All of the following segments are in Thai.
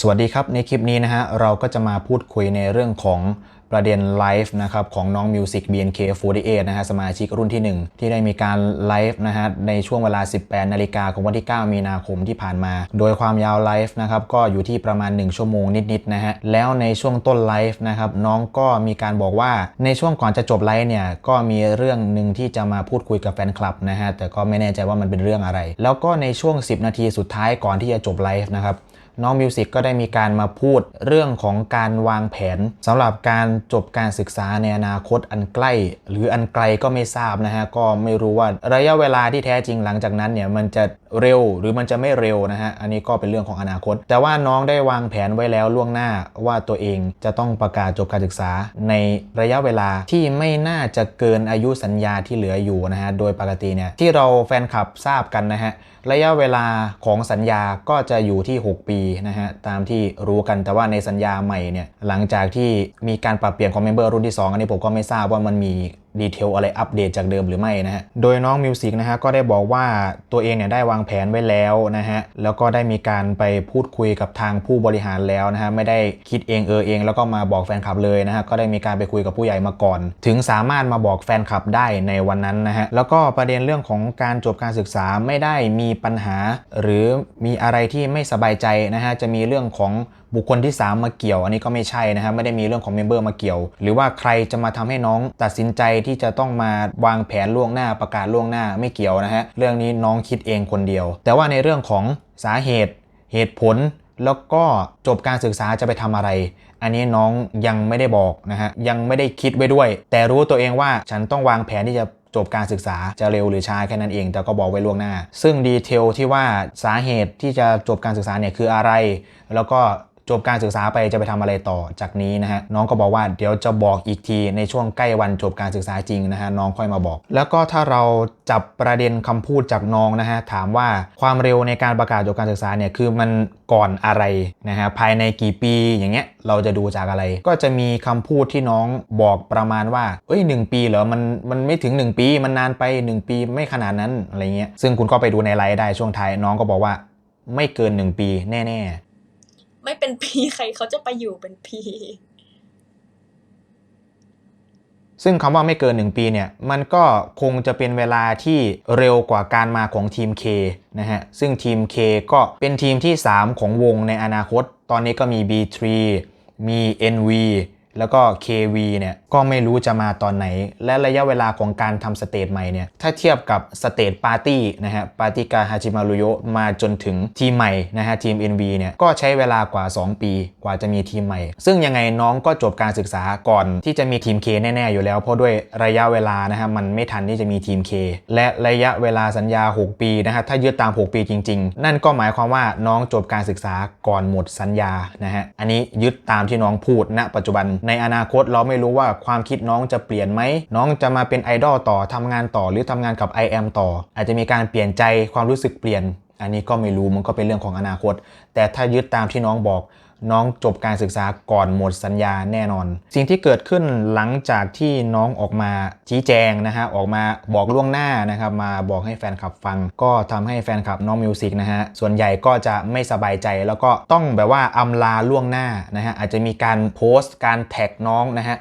สวัสดีครับ ในคลิปนี้นะฮะเราก็จะมาพูดคุยในเรื่องของประเด็นไลฟ์นะครับของน้องมิวสิก BNK48 นะฮะสมาชิกรุ่นที่ 1 ที่ได้มีการไลฟ์นะฮะในช่วงเวลา 18 นาฬิกาของวันที่ 9 มีนาคมที่ผ่านมา โดยความยาวไลฟ์นะครับก็อยู่ที่ประมาณ 1 ชั่วโมงนิดๆนะฮะแล้วในช่วงต้นไลฟ์นะครับน้องก็มีการบอกว่าในช่วงก่อนจะจบไลฟ์เนี่ยก็มีเรื่องหนึ่งที่จะมาพูดคุยกับแฟนคลับนะฮะแต่ก็ไม่แน่ใจว่ามันเป็นเรื่องอะไร แล้วก็ในช่วง 10 นาทีสุดท้ายก่อนที่จะจบไลฟ์นะครับ น้องมิวสิกก็ได้มีการมาพูดเรื่องของการวางแผนสำหรับการจบการศึกษาในอนาคตอันใกล้ หรืออันไกลก็ไม่ทราบนะฮะก็ไม่รู้ว่าระยะเวลาที่แท้จริงหลังจากนั้นเนี่ยมันจะเร็วหรือมันจะไม่เร็วนะฮะ อันนี้ก็เป็นเรื่องของอนาคต แต่ว่าน้องได้วางแผนไว้แล้วล่วงหน้าว่าตัวเองจะต้องประกาศจบการศึกษาในระยะเวลาที่ไม่น่าจะเกินอายุสัญญาที่เหลืออยู่นะฮะ โดยปกติเนี่ยที่เราแฟนคลับทราบกันนะฮะ ระยะเวลาของสัญญาก็จะอยู่ที่ 6 ปีนะฮะ ตามที่รู้กันแต่ว่าในสัญญาใหม่เนี่ยหลังจากที่มีการปรับเปลี่ยนของเมมเบอร์รุ่นที่ 2 อันนี้ผมก็ไม่ทราบว่ามันมี ดีเทลอะไรอัปเดตจากเดิมหรือไม่นะฮะ โดยน้องมิวสิกนะฮะก็ได้บอกว่าตัวเองเนี่ยได้วางแผนไว้แล้วนะฮะ แล้วก็ได้มีการไปพูดคุยกับทางผู้บริหารแล้วนะฮะ ไม่ได้คิดเองเออเอง แล้วก็มาบอกแฟนคลับเลยนะฮะ ก็ได้มีการไปคุยกับผู้ใหญ่มาก่อน ถึงสามารถมาบอกแฟนคลับได้ในวันนั้นนะฮะ แล้วก็ประเด็นเรื่องของการจบการศึกษาไม่ได้มีปัญหา หรือมีอะไรที่ไม่สบายใจนะฮะ จะมีเรื่องของบุคคลที่ 3 มาเกี่ยว อันนี้ก็ไม่ใช่นะฮะไม่ได้มีเรื่องของเมมเบอร์มาเกี่ยว หรือว่าใครจะมาทำให้น้องตัดสินใจที่จะต้องมาวางแผนล่วงหน้าประกาศล่วงหน้าไม่เกี่ยวนะฮะเรื่องนี้น้องคิดเองคนเดียว แต่ว่าในเรื่องของสาเหตุเหตุผลแล้วก็จบการศึกษาจะไปทำอะไร อันนี้น้องยังไม่ได้บอกนะฮะยังไม่ได้คิดไว้ด้วย แต่รู้ตัวเองว่าฉันต้องวางแผนที่จะจบการศึกษาจะเร็วหรือช้าแค่นั้นเอง แต่ก็บอกไว้ล่วงหน้า ซึ่งดีเทลที่ว่าสาเหตุที่จะจบการศึกษาเนี่ยคืออะไร แล้วก็ จบการศึกษาไปจะไปทำอะไรต่อจากนี้นะฮะน้องก็บอกว่าเดี๋ยวจะบอกอีกทีในช่วงใกล้วันจบการศึกษาจริงนะฮะน้องค่อยมาบอก แล้วก็ถ้าเราจับประเด็นคำพูดจากน้องนะฮะถามว่าความเร็วในการประกาศจบการศึกษาเนี่ยคือมันก่อนอะไรนะฮะภายในกี่ปีอย่างเงี้ยเราจะดูจากอะไร ก็จะมีคำพูดที่น้องบอกประมาณว่าเอ้ยหนึ่งปีเหรอมันมันไม่ถึง 1 ปีมันนานไป 1 ปีไม่ขนาดนั้นอะไรเงี้ยซึ่งคุณก็ไปดูในไลฟ์ได้ช่วงท้ายน้องก็บอกว่าไม่เกิน 1 ปีแน่ๆ ไม่เป็นปีใครเขาจะไปอยู่เป็นปีซึ่งคำว่าไม่เกิน 1 ปีเนี่ยมันก็คงจะเป็นเวลาที่เร็วกว่าการมาของทีม K นะฮะ ซึ่งทีม K ก็เป็นทีมที่ 3 ของวงในอนาคต ตอนนี้ก็มี B3 มี NV แล้วก็ KV เนี่ยก็ไม่รู้จะมาตอนไหน และระยะเวลาของการทำสเตจใหม่เนี่ยถ้าเทียบกับสเตจปาร์ตี้นะฮะปาร์ตี้กาฮาจิมารุโยมาจนถึงทีมใหม่นะฮะทีม NV เนี่ยก็ใช้เวลากว่า 2 ปีกว่าจะมีทีมใหม่ ซึ่งยังไงน้องก็จบการศึกษาก่อนที่จะมีทีม K แน่ ๆ อยู่แล้ว เพราะด้วยระยะเวลานะฮะมันไม่ทันที่จะมีทีม K และระยะเวลาสัญญา 6 ปีนะฮะถ้ายึดตาม 6 ปีจริง ๆ นั่นก็หมายความว่าน้องจบการศึกษาก่อนหมดสัญญานะฮะอันนี้ยึดตามที่น้องพูดณปัจจุบันในอนาคตเราไม่รู้ว่าความคิดน้องจะเปลี่ยนไหม น้องจะมาเป็นไอดอลต่อทำงานต่อหรือทำงานกับ I am ต่อ อาจจะมีการเปลี่ยนใจความรู้สึกเปลี่ยน อันนี้ก็ไม่รู้มันก็เป็นเรื่องของอนาคต แต่ถ้ายึดตามที่น้องบอก น้องจบการศึกษาก่อนหมดสัญญาแน่นอน สิ่งที่เกิดขึ้นหลังจากที่น้องออกมาชี้แจงนะฮะออกมาบอกล่วงหน้านะครับมาบอกให้แฟนคลับฟัง ก็ทำให้แฟนคลับน้องมิวสิกนะฮะส่วนใหญ่ก็จะไม่สบายใจแล้วก็ต้องแบบว่าอำลาล่วงหน้านะฮะอาจจะมีการโพสต์การแท็กน้องนะฮะ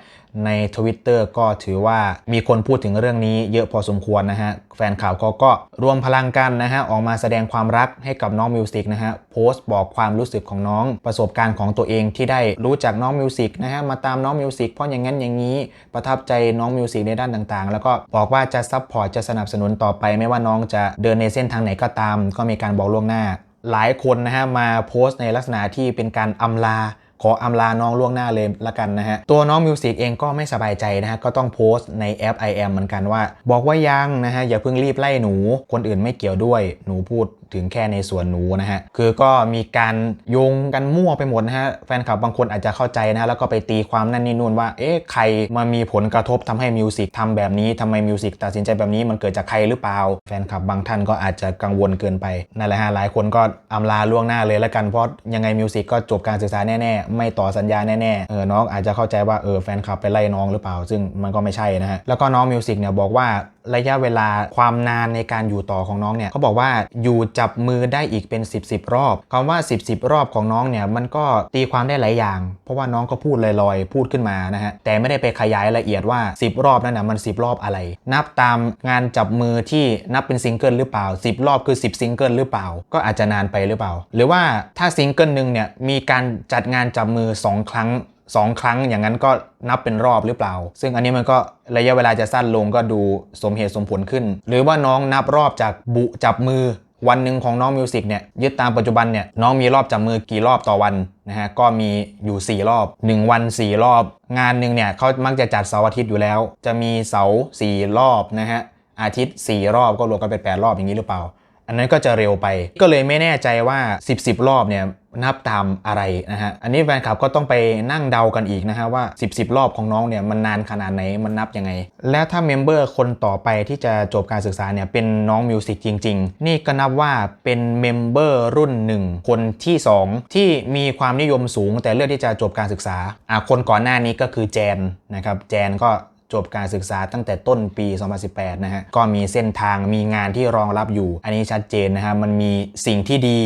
ใน Twitter ก็ถือว่ามีคนพูดถึงเรื่องนี้เยอะพอสมควรนะฮะ แฟนข่าวเขาก็รวมพลังกันนะฮะ ออกมาแสดงความรักให้กับน้องมิวสิกนะฮะ โพสต์บอกความรู้สึกของน้องประสบการณ์ของตัวเองที่ได้รู้จักน้องมิวสิกนะฮะ มาตามน้องมิวสิกเพราะอย่างนั้นอย่างนี้ ประทับใจน้องมิวสิกในด้านต่างๆ แล้วก็บอกว่าจะซัพพอร์ตจะสนับสนุนต่อไป ไม่ว่าน้องจะเดินในเส้นทางไหนก็ตาม ก็มีการบอกล่วงหน้า หลายคนนะฮะมาโพสต์ในลักษณะที่เป็นการอำลา ขออำลาน้องล่วงหน้าเลยละกันนะฮะ ตัวน้องมิวสิกเองก็ไม่สบายใจนะฮะ ก็ต้องโพสต์ในแอป IM เหมือนกันว่า บอกว่ายังนะฮะ อย่าเพิ่งรีบไล่หนู คนอื่นไม่เกี่ยวด้วย หนูพูดถึงแค่ในส่วนหนูนะฮะ คือก็มีการโยงกันมั่วไปหมดนะฮะ แฟนคลับบางคนอาจจะเข้าใจนะฮะแล้วก็ไปตีความนั่นนี่นู่นว่า เอ๊ะ ใครมามีผลกระทบทำให้มิวสิกทำแบบนี้ทำไมมิวสิกตัดสินใจแบบนี้มันเกิดจากใครหรือเปล่า แฟนคลับบางท่านก็อาจจะกังวลเกินไป นั่นแหละฮะ หลายคนก็อำลาล่วงหน้าเลยละกัน เพราะยังไงมิวสิกก็จบการศึกษาแน่ๆ ไม่ต่อสัญญาแน่ๆ เออ น้องอาจจะเข้าใจว่า เออ แฟนคลับไปไล่น้องหรือเปล่า ซึ่งมันก็ไม่ใช่นะฮะ แล้วก็น้องมิวสิกเนี่ยบอกว่า ระยะเวลาความนานในการอยู่ต่อของน้องเนี่ยเขาบอกว่าอยู่จับมือได้อีกเป็น 10บสรอบคำว่า 10บสรอบของน้องเนี่ยมันก็ตีความได้หลายอย่าง เพราะว่าน้องก็พูดลอยๆ พูดขึ้นมานะฮะแต่ไม่ได้ไปขยายละเอียดว่า 10 รอบนั้นนะมัน 10 รอบอะไร นับตามงานจับมือที่นับเป็นซิงเกิลหรือเปล่า 10 รอบคือ 10 ซิงเกิลหรือเปล่า ก็อาจจะนานไปหรือเปล่า หรือว่าถ้าซิงเกิลหนึ่งเนี่ยมีการจัดงานจับมือ 2 ครั้ง 2 ครั้งอย่างนั้นก็นับเป็นรอบหรือเปล่า ซึ่งอันนี้มันก็ระยะเวลาจะสั้นลงก็ดูสมเหตุสมผลขึ้น หรือว่าน้องนับรอบจากบุจับมือวันหนึ่งของน้องมิวสิกเนี่ยยึดตามปัจจุบันเนี่ยน้องมีรอบจับมือกี่รอบต่อวันนะฮะก็มีอยู่ 4 รอบ 1 วัน 4 รอบ งานหนึ่งเนี่ยเขามักจะจัดเสาร์อาทิตย์อยู่แล้ว จะมีเสาร์4รอบนะฮะอาทิตย์ 4 รอบก็รวมกันเป็น 8 รอบอย่างนี้หรือเปล่า อันนั้นก็จะเร็วไปก็เลยไม่แน่ใจว่า 10 10 รอบเนี่ย นับตามอะไรนะฮะ อันนี้แฟนคลับก็ต้องไปนั่งเดากันอีกนะฮะว่า 10 10 รอบของน้องเนี่ยมันนานขนาดไหนมันนับยังไง และถ้าเมมเบอร์คนต่อไปที่จะจบการศึกษาเนี่ยเป็นน้องมิวสิกจริง ๆ นี่ก็นับว่าเป็นเมมเบอร์รุ่นหนึ่งคนที่ 2 ที่มีความนิยมสูง แต่เลือกที่จะจบการศึกษาอะคนก่อนหน้านี้ก็คือแจนนะครับแจนก็จบการศึกษาตั้งแต่ต้นปี 2018 นะฮะ ก็มีเส้นทางมีงานที่รองรับอยู่ อันนี้ชัดเจนนะฮะ มันมีสิ่งที่ดี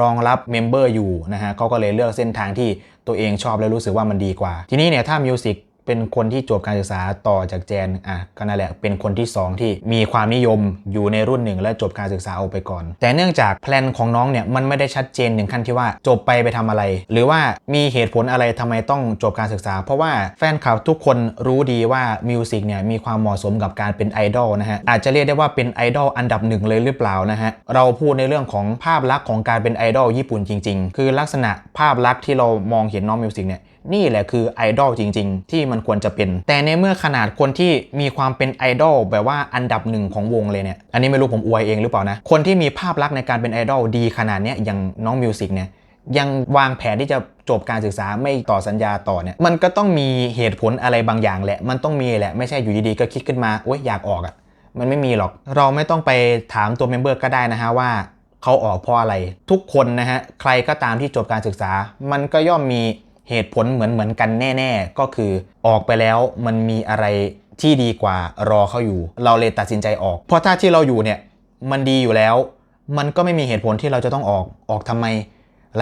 รองรับเมมเบอร์อยู่นะฮะเขาก็เลยเลือกเส้นทางที่ตัวเองชอบและรู้สึกว่ามันดีกว่า ทีนี้เนี่ยถ้ามิวสิก เป็นคนที่จบการศึกษาต่อจากแจนอะก็นั่นแหละเป็นคนที่ 2 ที่มีความนิยมอยู่ในรุ่นหนึ่งและจบการศึกษาเอาไปก่อน แต่เนื่องจากแพลนของน้องเนี่ยมันไม่ได้ชัดเจนถึงขั้นที่ว่าจบไปไปทำอะไร หรือว่ามีเหตุผลอะไรทำไมต้องจบการศึกษา เพราะว่าแฟนคลับทุกคนรู้ดีว่ามิวสิกเนี่ยมีความเหมาะสมกับการเป็นไอดอลนะฮะอาจจะเรียกได้ว่าเป็นไอดอลอันดับหนึ่งเลยหรือเปล่านะฮะเราพูดในเรื่องของภาพลักษณ์ของการเป็นไอดอลญี่ปุ่นจริง ๆ คือลักษณะภาพลักษณ์ที่เรามองเห็นน้องมิวสิกเนี่ย นี่แหละคือไอดอลจริง ๆ ที่มันควรจะเป็น แต่ในเมื่อขนาดคนที่มีความเป็นไอดอลแบบว่าอันดับหนึ่งของวงเลยเนี่ยอันนี้ไม่รู้ผมอวยเองหรือเปล่านะคนที่มีภาพลักษณ์ในการเป็นไอดอลดีขนาดเนี้ยอย่างน้องมิวสิกเนี่ยยังวางแผนที่จะจบการศึกษาไม่ต่อสัญญาต่อเนี่ยมันก็ต้องมีเหตุผลอะไรบางอย่างแหละ มันต้องมีแหละไม่ใช่อยู่ดีๆก็คิดขึ้นมาโอ๊ยอยากออกอะ่ะมันไม่มีหรอก เราไม่ต้องไปถามตัวเมมเบอร์ก็ได้นะฮะว่าเขาออกเพราะอะไร ทุกคนนะฮะ ใครก็ตามที่จบการศึกษา มันก็ย่อมมี เหตุผลเหมือนเหมือนๆกันแน่ ๆ ก็คือออกไปแล้วมันมีอะไรที่ดีกว่ารอเขาอยู่ เราเลยตัดสินใจออก เพราะถ้าที่เราอยู่เนี่ยมันดีอยู่แล้ว มันก็ไม่มีเหตุผลที่เราจะต้องออกออกทำไม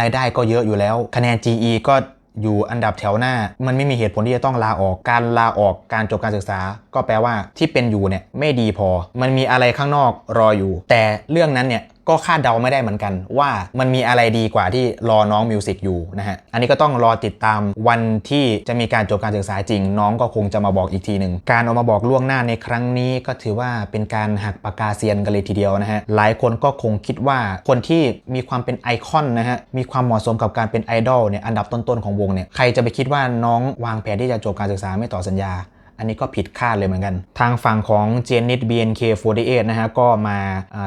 รายได้ก็เยอะอยู่แล้ว คะแนน GE ก็อยู่อันดับแถวหน้า มันไม่มีเหตุผลที่จะต้องลาออก การลาออกการจบการศึกษา ก็แปลว่าที่เป็นอยู่เนี่ยไม่ดีพอ มันมีอะไรข้างนอกรออยู่ แต่เรื่องนั้นเนี่ย ก็คาดเดาไม่ได้เหมือนกัน ว่ามันมีอะไรดีกว่าที่รอน้องมิวสิกอยู่นะฮะ อันนี้ก็ต้องรอติดตามวันที่จะมีการจบการศึกษาจริง น้องก็คงจะมาบอกอีกทีหนึ่ง การออกมาบอกล่วงหน้าในครั้งนี้ก็ถือว่าเป็นการหักปากกาเซียนกันเลยทีเดียวนะฮะ หลายคนก็คงคิดว่าคนที่มีความเป็นไอคอนนะฮะ มีความเหมาะสมกับการเป็นไอดอลเนี่ยอันดับต้นๆของวงเนี่ย ใครจะไปคิดว่าน้องวางแผนที่จะจบการศึกษาไม่ต่อสัญญา อันนี้ก็ผิดคาดเลยเหมือนกัน ทางฝั่งของเจนนิต BNK48 นะฮะ ก็มา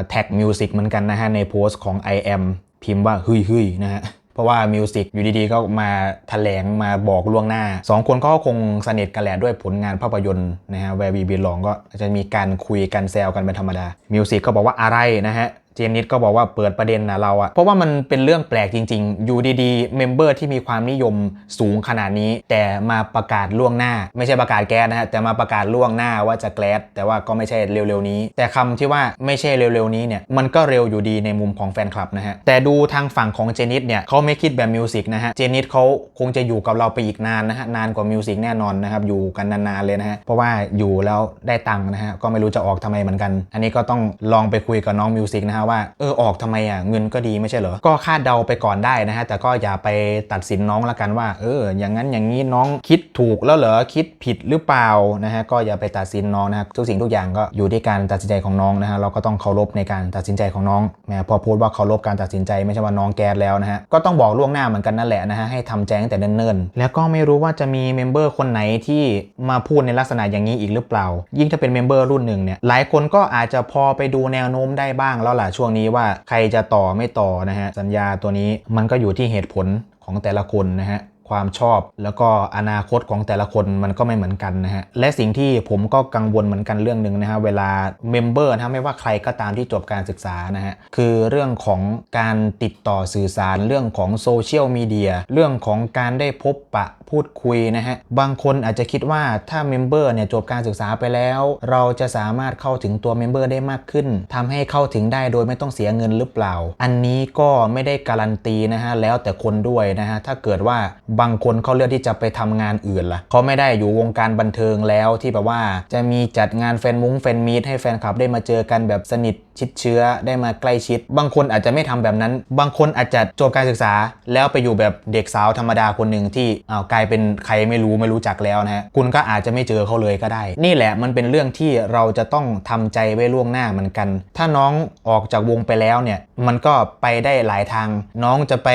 แท็กมิวสิกเหมือนกันนะฮะ ในโพสต์ของ I am พิมพ์ว่าเฮ้ยฮ้ยนะฮะเพราะว่ามิวสิกอยู่ดีๆ ก็มาแถลงมาบอกล่วงหน้า 2 คนก็คงสนิทกันแหละด้วยผลงานภาพยนตร์นะฮะแวร์วีบีลองก็จะมีการคุยกันแซวกันเป็นธรรมดามิวสิกก็บอกว่าอะไรนะฮะ เจนนิดก็บอกว่าเปิดประเด็นนะเราอะเพราะว่ามันเป็นเรื่องแปลกจริง ๆ อยู่ดีๆเมมเบอร์ที่มีความนิยมสูงขนาดนี้ แต่มาประกาศล่วงหน้า ไม่ใช่ประกาศแก๊สนะฮะแต่มาประกาศล่วงหน้าว่าจะแก๊สแต่ว่าก็ไม่ใช่เร็วๆนี้ แต่คำที่ว่าไม่ใช่เร็วๆนี้เนี่ยมันก็เร็วอยู่ดีในมุมของแฟนคลับนะฮะแต่ดูทางฝั่งของเจนิดเนี่ยเขาไม่คิดแบบมิวสิกนะฮะเจนิดเขาคงจะอยู่กับเราไปอีกนานนะฮะนานกว่ามิวสิกแน่นอนนะครับอยู่กันนานๆเลยนะฮะเพราะว่าอยู่แล้วได้ตังค์นะฮะก็ไม่รู้จะออกทำไมเหมือนกัน อันนี้ก็ต้องลองไปคุยกับน้องมิวสิกนะฮะว่าเออออกทำไมอะเงินก็ดีไม่ใช่เหรอ ก็คาดเดาไปก่อนได้นะฮะแต่ก็อย่าไปตัดสินน้องละกันว่า เออ อย่างนั้นอย่างนี้น้องคิดถูกแล้วเหรอคิดผิดหรือเปล่านะฮะก็อย่าไปตัดสินน้องนะฮะทุกสิ่งทุกอย่างก็อยู่ที่การตัดสินใจของน้องนะฮะเราก็ต้องเคารพในการตัดสินใจของน้องแหมพอพูดว่าเคารพการตัดสินใจไม่ใช่ว่าน้องแกสแล้วนะฮะก็ต้องบอกล่วงหน้าเหมือนกันนั่นแหละนะฮะให้ทำแจ้งแต่เนิ่นๆแล้วก็ไม่รู้ว่าจะมีเมมเบอร์คนไหนที่มาพูดในลักษณะอย่างนี้อีกหรือเปล่า ยิ่งถ้าเป็นเมมเบอร์รุ่นหนึ่งเนี่ยหลายคนก็อาจจะพอไปดูแนวโน้มได้บ้างแล้วล่ะช่วงนี้ว่าใครจะต่อไม่ต่อนะฮะสัญญาตัวนี้มันก็อยู่ที่เหตุผลของแต่ละคนนะฮะความชอบแล้วก็อนาคตของแต่ละคนมันก็ไม่เหมือนกันนะฮะและสิ่งที่ผมก็กังวลเหมือนกันเรื่องหนึ่งนะฮะเวลาเมมเบอร์นะไม่ว่าใครก็ตามที่จบการศึกษานะฮะคือเรื่องของการติดต่อสื่อสารเรื่องของโซเชียลมีเดียเรื่องของการได้พบปะพูดคุยนะฮะ บางคนอาจจะคิดว่าถ้าเมมเบอร์เนี่ยจบการศึกษาไปแล้ว เราจะสามารถเข้าถึงตัวเมมเบอร์ได้มากขึ้นทำให้เข้าถึงได้โดยไม่ต้องเสียเงินหรือเปล่า อันนี้ก็ไม่ได้การันตีนะฮะ แล้วแต่คนด้วยนะฮะ ถ้าเกิดว่าบางคนเขาเลือกที่จะไปทำงานอื่นล่ะเขาไม่ได้อยู่วงการบันเทิงแล้วที่แบบว่าจะมีจัดงานแฟนมุ้งแฟนมีตให้แฟนคลับได้มาเจอกันแบบสนิทชิดเชื้อได้มาใกล้ชิด บางคนอาจจะไม่ทำแบบนั้น บางคนอาจจะจบการศึกษา แล้วไปอยู่แบบเด็กสาวธรรมดาคนหนึ่งที่อ้าวกลายเป็นใครไม่รู้ไม่รู้จักแล้วนะฮะคุณก็อาจจะไม่เจอเขาเลยก็ได้ นี่แหละมันเป็นเรื่องที่เราจะต้องทำใจไว้ล่วงหน้าเหมือนกัน ถ้าน้องออกจากวงไปแล้วเนี่ยมันก็ไปได้หลายทาง น้องจะไป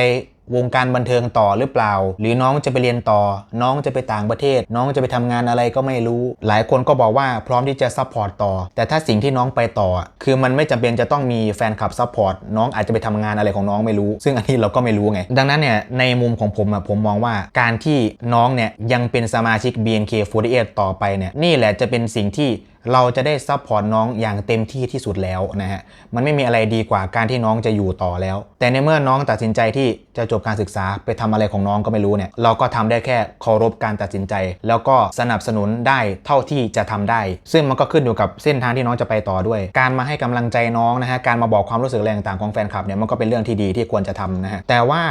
วงการบันเทิงต่อหรือเปล่า หรือน้องจะไปเรียนต่อ น้องจะไปต่างประเทศ น้องจะไปทำงานอะไรก็ไม่รู้ หลายคนก็บอกว่าพร้อมที่จะซัพพอร์ตต่อ แต่ถ้าสิ่งที่น้องไปต่อ คือมันไม่จำเป็นจะต้องมีแฟนคลับซัพพอร์ตน้องอาจจะไปทำงานอะไรของน้องไม่รู้ ซึ่งอันนี้เราก็ไม่รู้ไง ดังนั้นเนี่ยในมุมของผมอะผมมองว่าการที่น้องเนี่ยยังเป็นสมาชิก BNK48 ต่อไปเนี่ยนี่แหละจะเป็นสิ่งที่ เราจะได้ซัพพอร์ตน้องอย่างเต็มที่ที่สุดแล้วนะฮะ มันไม่มีอะไรดีกว่าการที่น้องจะอยู่ต่อแล้ว แต่ในเมื่อน้องตัดสินใจที่จะจบการศึกษาไปทำอะไรของน้องก็ไม่รู้เนี่ย เราก็ทำได้แค่เคารพการตัดสินใจ แล้วก็สนับสนุนได้เท่าที่จะทำได้ ซึ่งมันก็ขึ้นอยู่กับเส้นทางที่น้องจะไปต่อด้วย การมาให้กำลังใจน้องนะฮะ การมาบอกความรู้สึกแรงต่างของแฟนคลับเนี่ย มันก็เป็นเรื่องที่ดีที่ควรจะทำนะฮะ แต่ว่า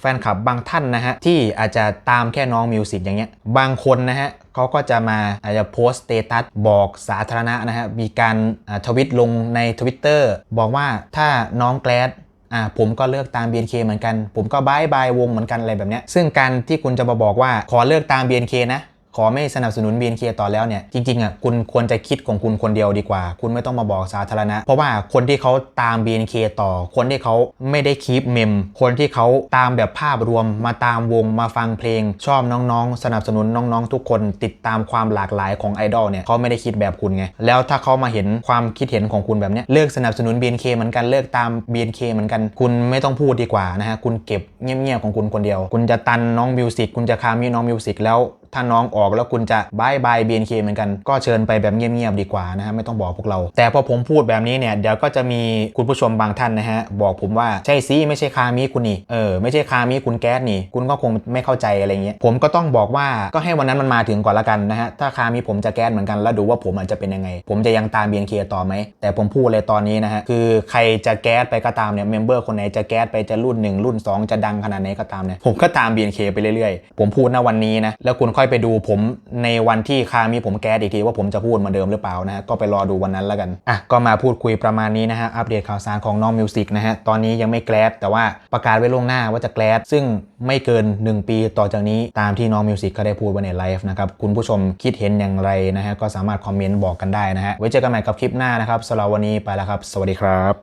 แฟนคลับบางท่านนะฮะที่อาจจะตามแค่น้องมิวสิกอย่างเงี้ยบางคนนะฮะเขาก็จะมาอาจจะโพสต์สเตตัสบอกสาธารณะนะฮะมีการอ่าทวิตลงใน Twitter บอกว่าถ้าน้องแกลดอ่าผมก็เลือกตาม BNK เหมือนกัน ผมก็บายบายวงเหมือนกันอะไรแบบเนี้ยซึ่งการที่คุณจะมาบอกว่าขอเลือกตาม BNK นะ ขอไม่สนับสนุน BNK ต่อแล้วเนี่ยจริงๆอะคุณควรจะคิดของคุณคนเดียวดีกว่า คุณไม่ต้องมาบอกสาธารณะ เพราะว่าคนที่เขาตาม BNK ต่อ คนที่เขาไม่ได้คีปเมม คนที่เขาตามแบบภาพรวม มาตามวงมาฟังเพลง ชอบน้องๆ สนับสนุนน้องๆ ทุกคนติดตามความหลากหลายของไอดอลเนี่ยเขาไม่ได้คิดแบบคุณไงแล้วถ้าเขามาเห็นความคิดเห็นของคุณแบบเนี้ยเลิกสนับสนุน BNK เหมือนกันเลิกตาม BNK เหมือนกัน คุณไม่ต้องพูดดีกว่านะฮะคุณเก็บเงียบๆของคุณคนเดียว คุณจะตันน้องมิวสิกคุณจะคามีน้องมิวสิกแล้ว ถ้าน้องออกแล้วคุณจะบายบาย BNK เหมือนกัน ก็เชิญไปแบบเงียบๆดีกว่านะฮะไม่ต้องบอกพวกเรา แต่พอผมพูดแบบนี้เนี่ยเดี๋ยวก็จะมีคุณผู้ชมบางท่านนะฮะบอกผมว่าใช่สิไม่ใช่คามิคุณนี่เออไม่ใช่คามิคุณแก๊สนี่คุณก็คงไม่เข้าใจอะไรเงี้ยผมก็ต้องบอกว่าก็ให้วันนั้นมันมาถึงก่อนละกันนะฮะถ้าคามิผมจะแก๊สเหมือนกันแล้วดูว่าผมอาจจะเป็นยังไง ผมจะยังตาม BNK ต่อไหมแต่ผมพูดเลยตอนนี้นะฮะคือใครจะแก๊สไปก็ตามเนี่ยเมมเบอร์คนไหนจะแก๊สไปจะรุ่นหนึ่งรุ่นสองจะดังขนาดไหนก็ตามเนี่ยผมก็ตาม BNK ไปเรื่อยๆ ผมพูดณวันนี้นะแล้วคุณค่อยไปดูผมในวันที่คามีผมแก๊สอีกทีว่าผมจะพูดเหมาเดิมหรือเปล่านะฮะก็ไปรอดูวันนั้นแล้วกันอะก็มาพูดคุยประมาณนี้นะฮะอัปเดตข่าวสารของน้องมิวสิกนะฮะตอนนี้ยังไม่แกลดแต่ว่าประกาศไว้ล่วงหน้าว่าจะแกลดซึ่งไม่เกิน 1 ปีต่อจากนี้ตามที่น้องมิวสิกก็ได้พูดไว้ในไลฟ์นะครับคุณผู้ชมคิดเห็นอย่างไรนะฮะก็สามารถคอมเมนต์บอกกันได้นะฮะไว้เจอกันใหม่กับคลิปหน้านะครับสำหรับวันนี้ไปแล้วครับ สวัสดีครับ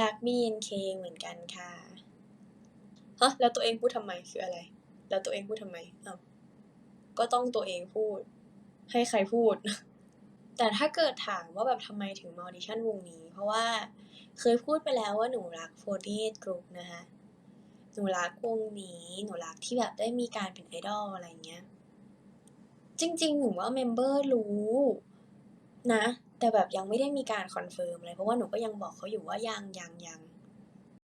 รัก BNK เหมือนกันค่ะฮะแล้วตัวเองพูดทำไมคืออะไร แล้วตัวเองพูดทำไมอ้าว ก็ต้องตัวเองพูด ให้ใครพูด แต่ถ้าเกิดถามว่าแบบทำไมถึงมาออดิชั่นวงนี้ เพราะว่าเคยพูดไปแล้วว่าหนูรัก48 Group นะคะหนูรักวงนี้หนูรักที่แบบได้มีการเป็นไอดอลอะไรเงี้ย จริง ๆ หนูว่าเมมเบอร์รู้นะ แต่แบบยังไม่ได้มีการคอนเฟิร์มเลยเพราะว่าหนูก็ยังบอกเขาอยู่ว่ายังยังยัง